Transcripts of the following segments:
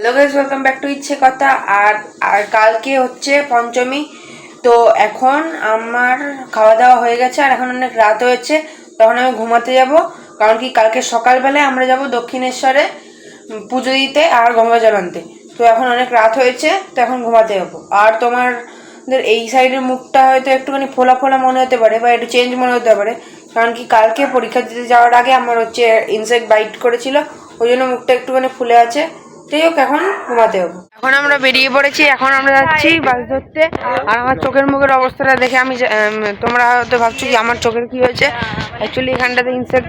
Hello guys welcome back to Ichhe Katha আর আর কালকে হচ্ছে পঞ্চমী। তো এখন আমার খাওয়া দাওয়া হয়ে গেছে আর এখন অনেক রাত হয়েছে, তখন আমি ঘুমাতে যাব। কারণ কি কালকে সকালবেলায় আমরা যাব দক্ষিণেশ্বরে পুজো দিতে আর গঙ্গা জল আনতে। তো এখন অনেক রাত হয়েছে, তো এখন ঘুমাতে যাব। আর তোমাদের এই সাইডের মুখটা হয়তো একটুখানি ফোলা ফোলা মনে হতে পারে বা একটু চেঞ্জ মনে হতে পারে। কারণ কি কালকে পরীক্ষা দিতে যাওয়ার আগে আমার হচ্ছে ইনসেক্ট বাইট করেছিল, ওই জন্য মুখটা একটুখানি ফুলে আছে। যাই হোক এখন ঘুমাতে হব এখন আমরা বেরিয়ে পড়েছি এখন আমরা যাচ্ছি বাস ধরতে। আর আমার চোখের মুখের অবস্থাটা দেখে আমি তোমরা হয়তো ভাবছ কি আমার চোখের কি হয়েছে? অ্যাকচুয়ালি এখানটাতে ইনসেক্ট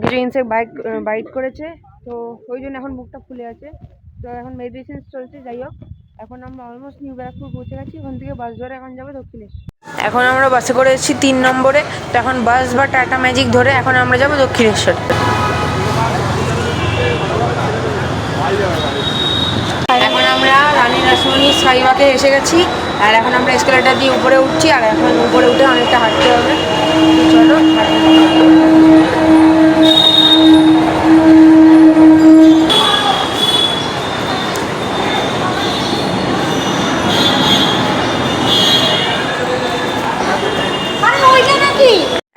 কিছু ইনসেক্ট বাইট বাইট করেছে। তো ওই জন্য এখন মুখটা ফুলে আছে। তো এখন মেডিসিন চলছে যাই হোক। এখন আমরা অলমোস্ট নিউ ব্যারাকপুর পৌঁছে গেছি। ওখান থেকে বাস ধরে এখন যাব দক্ষিণেশ্বর। এখন আমরা বাসে করে এসেছি তিন নম্বরে। তো এখন বাস বা টাটা ম্যাজিক ধরে এখন আমরা যাব দক্ষিণেশ্বর এখন আমরা রানী সাইবাকে এসে গেছি। আর এখন আমরা এসকেলেটার দিয়ে উপরে উঠছি, আর এখন উপরে উঠে অনেকটা হাঁটতে হবে। চলো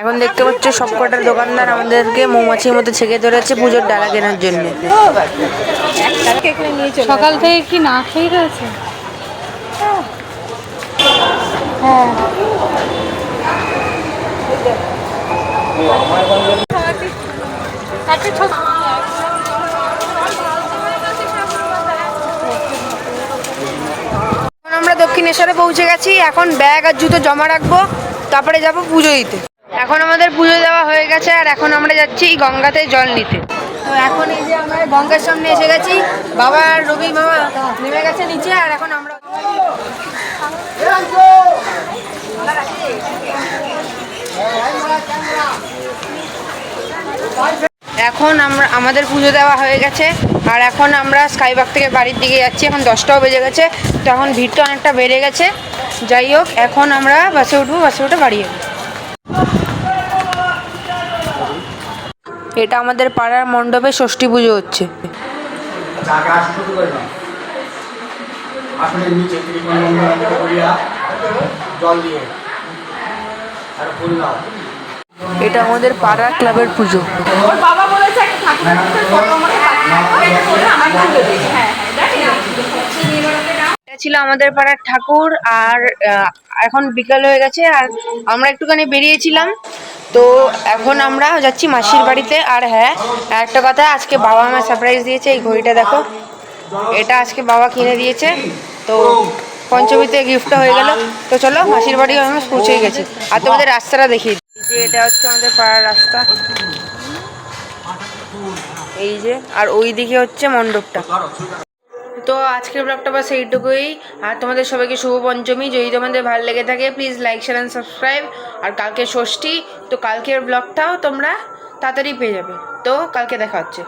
এখন দেখতে পাচ্ছ সবকটার দোকানদার আমাদেরকে মৌমাছির মতো ছেঁকে ধরেছে পুজোর ডালা কেনার জন্য। সকাল থেকে কি না খেয়ে এখন আমরা দক্ষিণেশ্বরে পৌঁছে গেছি, এখন ব্যাগ আর জুতো জমা রাখব, তারপরে যাব পুজো দিতে। এখন আমাদের পুজো দেওয়া হয়ে গেছে, আর এখন আমরা যাচ্ছি গঙ্গাতে জল নিতে। তো এখন এই যে আমরা গঙ্গার সামনে এসে গেছি, বাবা আর রবি বাবা নেমে গেছে নিচে, আর এখন আমরা এখন আমরা, আমাদের পুজো দেওয়া হয়ে গেছে, আর এখন আমরা স্কাইবাগ থেকে বাড়ির দিকে যাচ্ছি, এখন দশটাও বেজে গেছে, তো এখন ভিড়টা অনেকটা বেড়ে গেছে, যাই হোক, এখন আমরা বাসে উঠবো, বাসে উঠে বাড়ি এটা আমাদের পাড়ার মণ্ডপে ষষ্ঠী পুজো হচ্ছে। জল দিয়ে আর ফুল দাও। এটা আমাদের পাড়ার ক্লাবের পুজো। ওর বাবা বলেছে হ্যাঁ এটা ছিল আমাদের পাড়ার ঠাকুর আর এখন বিকাল হয়ে গেছে আর আমরা একটুখানি বেরিয়েছিলাম। তো এখন আমরা যাচ্ছি মাসির বাড়িতে আর হ্যাঁ একটা কথা আজকে বাবা আমার সারপ্রাইজ দিয়েছে এই ঘড়িটা দেখো। এটা আজকে বাবা কিনে দিয়েছে। তো পঞ্চমীতে গিফটটা হয়ে গেল। তো চলো মাসির বাড়ি আমরা পৌঁছেই গেছি। আর তোমাদের রাস্তাটা দেখিয়ে যে এটা হচ্ছে আমাদের পাড়ার রাস্তা। এই যে, আর ওই দিকে হচ্ছে মণ্ডপটা। তো আজকের ব্লগটা বাস এইটুকুই। আর তোমাদের সবাইকে শুভ পঞ্চমী। যদি তোমাদের ভালো লেগে থাকে please like share and subscribe আর কালকে ষষ্ঠী, তো কালকের ব্লগটাও তোমরা তাড়াতাড়ি পেয়ে যাবে। তো কালকে দেখা হচ্ছে।